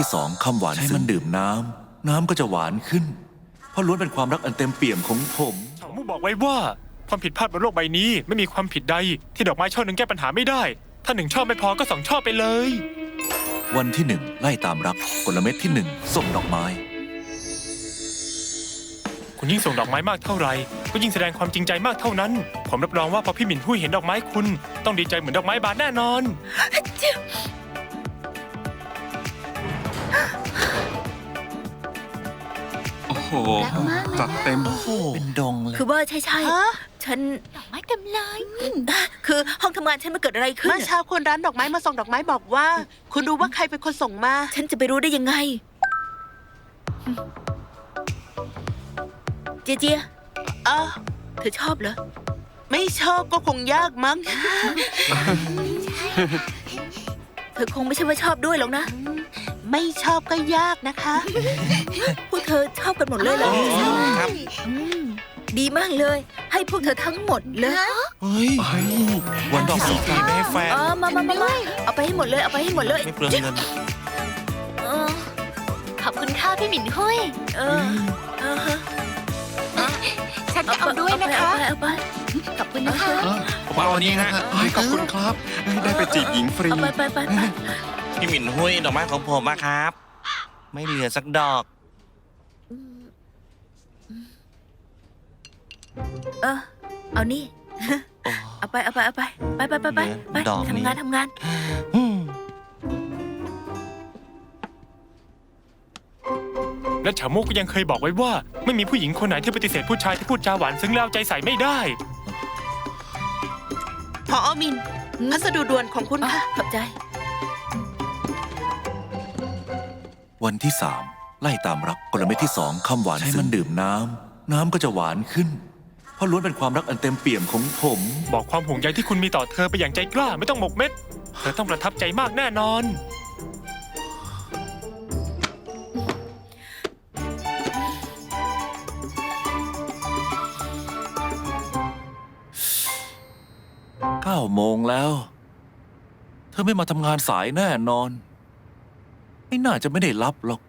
ที่สองคำหวานให้มันดื่มน้ำน้ำก็จะหวานขึ้น เพราะล้วนเป็นความรักอันเต็มเปี่ยมของผมเฉามู่บอกไว้ว่าความผิดพลาดบนโลกใบนี้ไม่มีความผิดใด ที่ดอกไม้ช่อหนึ่งแก้ปัญหาไม่ได้ ถ้าหนึ่งช่อไม่พอก็สองช่อไปเลย วันที่หนึ่งไล่ตามรักกลเม็ดที่หนึ่งส่งดอกไม้ คุณยิ่งส่งดอกไม้มากเท่าไหร่ก็ยิ่งแสดงความจริงใจมากเท่านั้น ผมรับรองว่าพอพี่หมิ่นหุ้ยเห็นดอกไม้คุณ ต้องดีใจเหมือนดอกไม้บานแน่นอน โอ้โหรักมากเลยจัดเต็ม เป็นดงเลย คือว่าใช่ใช่ฮะ ฉันดอกไม้เต็มเลยคือห้องทำงานฉันมันเกิดอะไรขึ้นเมื่อเช้าคนร้านดอกไม้มาส่งดอกไม้บอกว่า คุณรู้ว่าใครเป็นคนส่งมา ฉันจะไปรู้ได้ยังไง เจียเจียเออเธอชอบเหรอ ไม่ชอบก็คงยากมั้ง เธอคงไม่ใช่ว่าชอบด้วยหรอกนะ ไม่ชอบก็ยากนะคะ พวกเธอชอบกันหมดเลยเหรอครับ อืมดีมากเลย ให้พวกเธอทั้งหมดเลยเฮ้ยวันที่สองปีไม่ให้แฟน เออมามามามาเอาไปให้หมดเลย เอาไปให้หมดเลยไม่เปลืองเงิน เออขอบคุณค่ะพี่หมิ่นหุ้ยเออเออฮะฉันจะเอาด้วยนะคะ เอาไปเอาไปขอบคุณนะคะผมเอาอันนี้ฮะเฮ้ยขอบคุณครับ ได้ไปจีบหญิงฟรี เอาไปไปไปไป พี่หมิ่นหุ้ยดอกไม้ของผมอะครับ ไม่เหลือสักดอก เออ เอานี่ โอ้ เอาไปเอาไปเอาไปไปไปไปไปไปดอกนี้ ทำงานทำงาน อืมและเฉามู่ก็ยังเคยบอกไว้ว่า ไม่มีผู้หญิงคนไหนที่ปฏิเสธผู้ชายที่พูดจาหวานซึ้งแล้วเอาใจใส่ไม่ได้ พออมิน พัสดุด่วนของคุณอ๋อค่ะ ขอบใจ วันที่สามไล่ตามรักกลเม็ดที่สองคำหวานให้มันดื่มน้ำน้ำก็จะหวานขึ้น เพราะล้วนเป็นความรักอันเต็มเปี่ยมของผม บอกความห่วงใยที่คุณมีต่อเธอไปอย่างใจกล้าไม่ต้องหมกเม็ด เธอต้องประทับใจมากแน่นอน เก้าโมงแล้ว เธอไม่มาทำงานสายแน่นอน ไม่น่าจะไม่ได้รับหรอก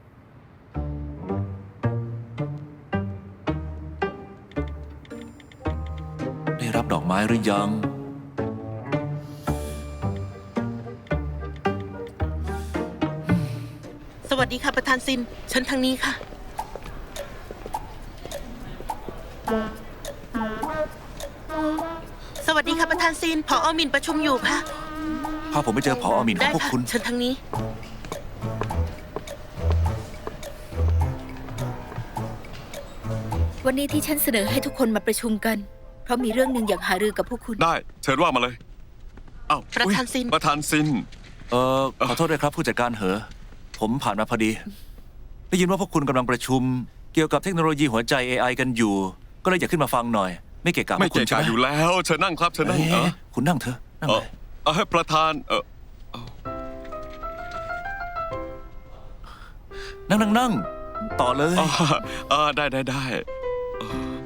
ได้รับดอกไม้หรือยัง สวัสดีค่ะประธานซิน ฉันทางนี้ค่ะ สวัสดีค่ะประธานซินพออมินประชุมอยู่ค่ะ พาผมไปเจอผออมินขอได้งพวกค่ะคุณ ฉันทางนี้ วันนี้ที่ฉันเสนอให้ทุกคนมาประชุมกัน เพราะมีเรื่องหนึ่งอยากหารือกับพวกคุณ ได้เชิญว่ามาเลยอ้าวประธานซิน อุ๊ยประธานซิน เออขอโทษด้วยครับผู้จัดการเหอะ ผมผ่านมาพอดี ได้ยินว่าพวกคุณกำลังประชุม เกี่ยวกับเทคโนโลยีหัวใจ AI กันอยู่ ก็เลยอยากขึ้นมาฟังหน่อย ไม่เกะกะพไม่วกคุเกะณใช่กะไหมอยู่แล้วเชิญนั่งครับเชิญนั่งเอเอ๊ะอคุณนั่งเถอะนั่งเอเลอยเออให้ประธานเออนั่งนั่งนั่งต่อเลย อ่าอ่าได้ได้ได้ Oh.